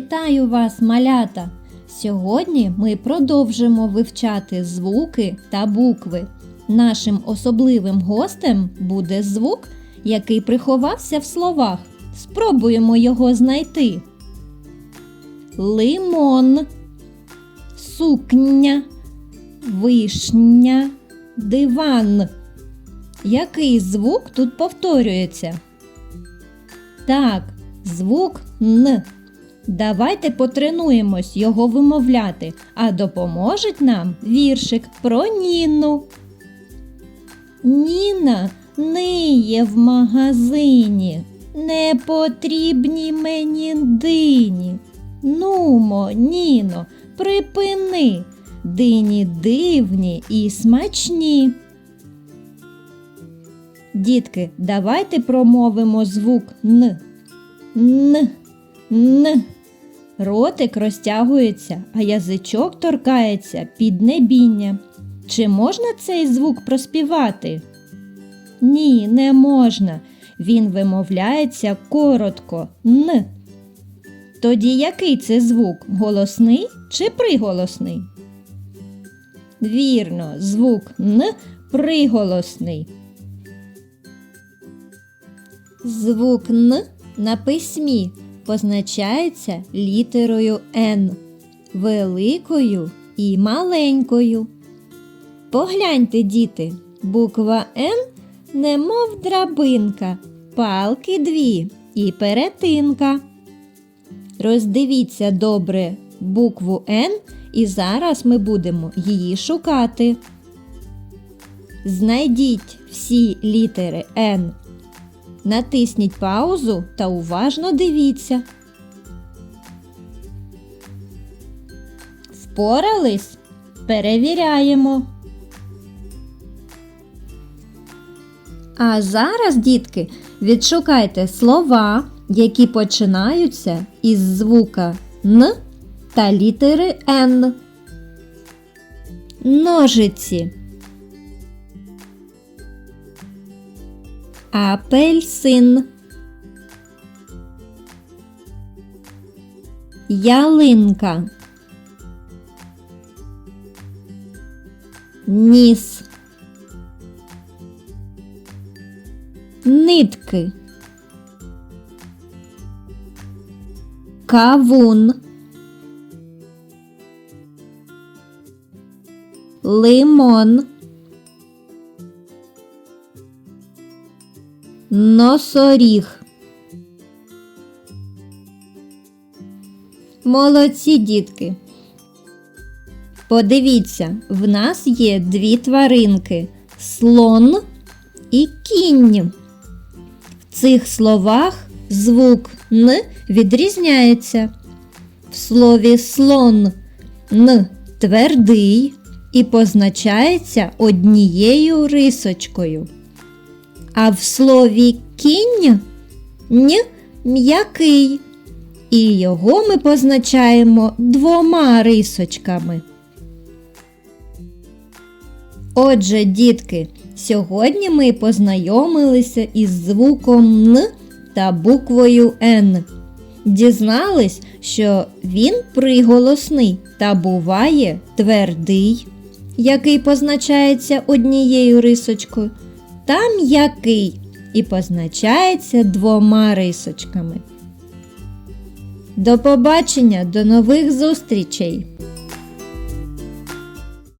Вітаю вас, малята! Сьогодні ми продовжимо вивчати звуки та букви. Нашим особливим гостем буде звук, який приховався в словах. Спробуємо його знайти. Лимон, сукня, вишня, диван. Який звук тут повторюється? Так, звук Н. Давайте потренуємось його вимовляти, а допоможуть нам віршик про Ніну. Ніна ниє в магазині. Не потрібні мені дині. Нумо, Ніно, припини. Дині дивні і смачні. Дітки, давайте промовимо звук Н. Н. Н. Ротик розтягується, а язичок торкається під небіння. Чи можна цей звук проспівати? Ні, не можна. Він вимовляється коротко Н. Тоді який це звук? Голосний чи приголосний? Вірно, звук Н приголосний. Звук Н на письмі позначається літерою Н, великою і маленькою. Погляньте, діти, буква Н немов драбинка, палки дві і перетинка. Роздивіться добре букву Н, і зараз ми будемо її шукати. Знайдіть всі літери Н Натисніть паузу та уважно дивіться. Впорались? Перевіряємо. А зараз, дітки, відшукайте слова, які починаються із звука Н та літери Н. Ножиці. Апельсин. Ялинка. Ніс. Нитки. Кавун. Лимон. Носоріг. Молодці дітки. Подивіться, в нас є дві тваринки слон і кінь. В цих словах звук Н відрізняється. В слові слон Н твердий і позначається однією рисочкою. А в слові кінь н м'який. І його ми позначаємо двома рисочками. Отже, дітки, сьогодні ми познайомилися із звуком Н та буквою Н. Дізнались, що він приголосний та буває твердий, який позначається однією рисочкою та м'який і позначається двома рисочками. До побачення, до нових зустрічей!